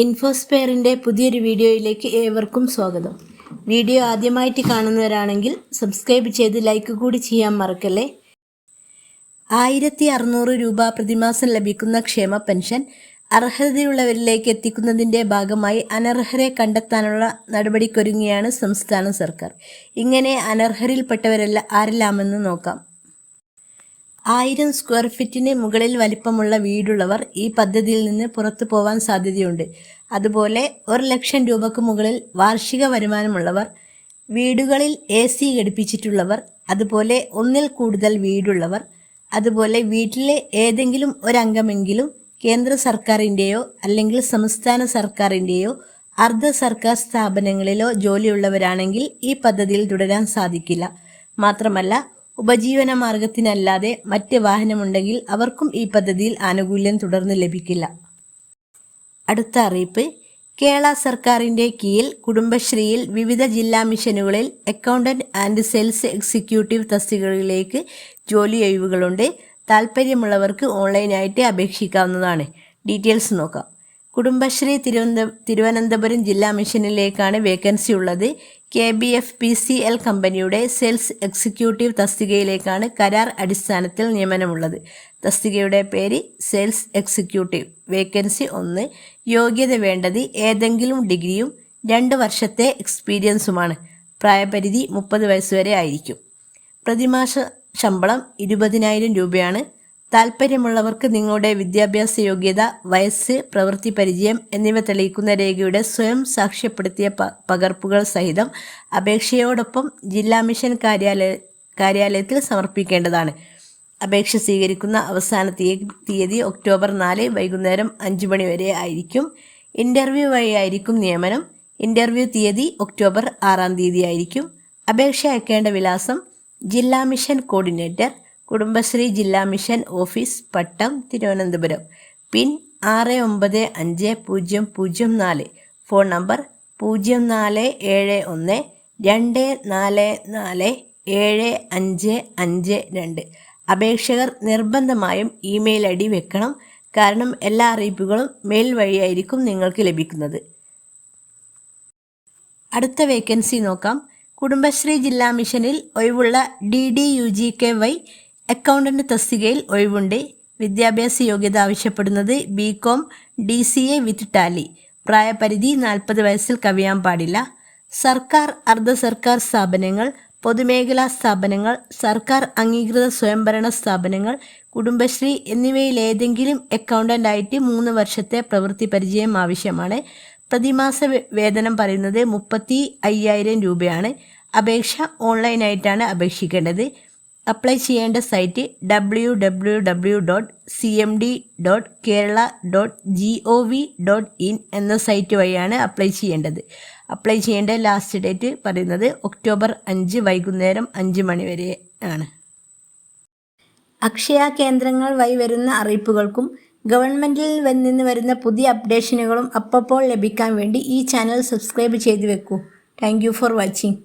ഇൻഫോസ്പെയറിന്റെ പുതിയൊരു വീഡിയോയിലേക്ക് ഏവർക്കും സ്വാഗതം. വീഡിയോ ആദ്യമായിട്ട് കാണുന്നവരാണെങ്കിൽ സബ്സ്ക്രൈബ് ചെയ്ത് ലൈക്ക് കൂടി ചെയ്യാൻ മറക്കല്ലേ? ആയിരത്തി അറുന്നൂറ് രൂപ പ്രതിമാസം ലഭിക്കുന്ന ക്ഷേമ പെൻഷൻ അർഹതയുള്ളവരിലേക്ക് എത്തിക്കുന്നതിന്റെ ഭാഗമായി അനർഹരെ കണ്ടെത്താനുള്ള നടപടിക്കൊരുങ്ങിയാണ് സംസ്ഥാന സർക്കാർ. ഇങ്ങനെ അനർഹരിൽപ്പെട്ടവരെല്ലാം ആരെല്ലാമെന്ന് നോക്കാം. ആയിരം സ്ക്വയർ ഫീറ്റിന് മുകളിൽ വലിപ്പമുള്ള വീടുള്ളവർ ഈ പദ്ധതിയിൽ നിന്ന് പുറത്തു പോവാൻ സാധ്യതയുണ്ട്. അതുപോലെ ഒരു ലക്ഷം രൂപക്ക് മുകളിൽ വാർഷിക വരുമാനമുള്ളവർ വീടുകളിൽ എ സി ഘടിപ്പിച്ചിട്ടുള്ളവർ അതുപോലെ ഒന്നിൽ കൂടുതൽ വീടുള്ളവർ അതുപോലെ വീട്ടിലെ ഏതെങ്കിലും ഒരംഗമെങ്കിലും കേന്ദ്ര സർക്കാരിന്റെയോ അല്ലെങ്കിൽ സംസ്ഥാന സർക്കാരിന്റെയോ അർദ്ധ സർക്കാർ സ്ഥാപനങ്ങളിലോ ജോലിയുള്ളവരാണെങ്കിൽ ഈ പദ്ധതിയിൽ തുടരാൻ സാധിക്കില്ല. മാത്രമല്ല ഉപജീവന മാർഗത്തിനല്ലാതെ മറ്റ് വാഹനമുണ്ടെങ്കിൽ അവർക്കും ഈ പദ്ധതിയിൽ ആനുകൂല്യം തുടർന്ന് ലഭിക്കില്ല. അടുത്ത അറിയിപ്പ്. കേരള സർക്കാരിന്റെ കീഴിൽ കുടുംബശ്രീയിൽ വിവിധ ജില്ലാ മിഷനുകളിൽ അക്കൗണ്ടന്റ് ആൻഡ് സെയിൽസ് എക്സിക്യൂട്ടീവ് തസ്തികകളിലേക്ക് ജോലി ഒഴിവുകളുണ്ട് താല്പര്യമുള്ളവർക്ക് ഓൺലൈനായിട്ട് അപേക്ഷിക്കാവുന്നതാണ്. ഡീറ്റെയിൽസ് നോക്കാം. കുടുംബശ്രീ തിരുവനന്ത തിരുവനന്തപുരം ജില്ലാ മിഷനിലേക്കാണ് വേക്കൻസി ഉള്ളത് K B F P C L കമ്പനിയുടെ സെയിൽസ് എക്സിക്യൂട്ടീവ് തസ്തികയിലേക്കാണ് കരാർ അടിസ്ഥാനത്തിൽ നിയമനമുള്ളത്. തസ്തികയുടെ പേര് സെയിൽസ് എക്സിക്യൂട്ടീവ്. വേക്കൻസി ഒന്ന് യോഗ്യത വേണ്ടത് ഏതെങ്കിലും ഡിഗ്രിയും രണ്ട് വർഷത്തെ എക്സ്പീരിയൻസുമാണ്. പ്രായപരിധി മുപ്പത് വയസ്സുവരെ ആയിരിക്കും. പ്രതിമാസ ശമ്പളം ഇരുപതിനായിരം രൂപയാണ്. താല്പര്യമുള്ളവർക്ക് നിങ്ങളുടെ വിദ്യാഭ്യാസ യോഗ്യത വയസ്സ് പ്രവൃത്തി പരിചയം എന്നിവ തെളിയിക്കുന്ന രേഖയുടെ സ്വയം സാക്ഷ്യപ്പെടുത്തിയ പകർപ്പുകൾ സഹിതം അപേക്ഷയോടൊപ്പം ജില്ലാ മിഷൻ കാര്യാലയ കാര്യാലയത്തിൽ സമർപ്പിക്കേണ്ടതാണ്. അപേക്ഷ സ്വീകരിക്കുന്ന അവസാന തീയതി ഒക്ടോബർ നാല് വൈകുന്നേരം അഞ്ച് മണി വരെ ആയിരിക്കും. ഇന്റർവ്യൂ വഴിയായിരിക്കും നിയമനം. ഇന്റർവ്യൂ തീയതി ഒക്ടോബർ ആറാം തീയതി ആയിരിക്കും. അപേക്ഷ അയക്കേണ്ട വിലാസം ജില്ലാ മിഷൻ കോർഡിനേറ്റർ കുടുംബശ്രീ ജില്ലാ mission office Pattom Thiruvananthapuram. Pin ആറ് ഒമ്പത് അഞ്ച് പൂജ്യം പൂജ്യം നാല്. ഫോൺ നമ്പർ പൂജ്യം നാല് ഏഴ് ഒന്ന് രണ്ട് നാല് നാല് ഏഴ് അഞ്ച് അഞ്ച് രണ്ട്. അപേക്ഷകർ നിർബന്ധമായും ഇമെയിൽ ഐ ഡി വെക്കണം. കാരണം എല്ലാ അറിയിപ്പുകളും മെയിൽ വഴിയായിരിക്കും നിങ്ങൾക്ക് ലഭിക്കുന്നത്. അടുത്ത വേക്കൻസി നോക്കാം. കുടുംബശ്രീ ജില്ലാ മിഷനിൽ ഒഴിവുള്ള D D U G K Y accountant തസ്തികയിൽ ഒഴിവുണ്ട്. വിദ്യാഭ്യാസ യോഗ്യത ആവശ്യപ്പെടുന്നത് B com D C A with Tally. പ്രായപരിധി നാൽപ്പത് വയസ്സിൽ കവിയാൻ പാടില്ല. സർക്കാർ അർദ്ധ സർക്കാർ സ്ഥാപനങ്ങൾ പൊതുമേഖലാ സ്ഥാപനങ്ങൾ സർക്കാർ അംഗീകൃത സ്വയംഭരണ സ്ഥാപനങ്ങൾ കുടുംബശ്രീ എന്നിവയിലേതെങ്കിലും അക്കൗണ്ടന്റ് ആയിട്ട് മൂന്ന് വർഷത്തെ പ്രവൃത്തി പരിചയം ആവശ്യമാണ്. പ്രതിമാസ വേതനം പറയുന്നത് മുപ്പത്തി അയ്യായിരം രൂപയാണ്. അപേക്ഷ ഓൺലൈനായിട്ടാണ് അപേക്ഷിക്കേണ്ടത്. അപ്ലൈ ചെയ്യേണ്ട site W W W dot C M D dot Kerala dot G O V dot in എന്ന സൈറ്റ് വഴിയാണ് അപ്ലൈ ചെയ്യേണ്ടത്. അപ്ലൈ ചെയ്യേണ്ട ലാസ്റ്റ് ഡേറ്റ് പറയുന്നത് ഒക്ടോബർ അഞ്ച് വൈകുന്നേരം അഞ്ച് മണി വരെ ആണ്. അക്ഷയ കേന്ദ്രങ്ങൾ വഴി വരുന്ന അറിയിപ്പുകൾക്കും ഗവൺമെന്റിൽ നിന്ന് വരുന്ന പുതിയ അപ്ഡേഷനുകളും അപ്പപ്പോൾ ലഭിക്കാൻ വേണ്ടി ഈ ചാനൽ സബ്സ്ക്രൈബ് ചെയ്ത് വെക്കൂ താങ്ക് ഫോർ വാച്ചിങ്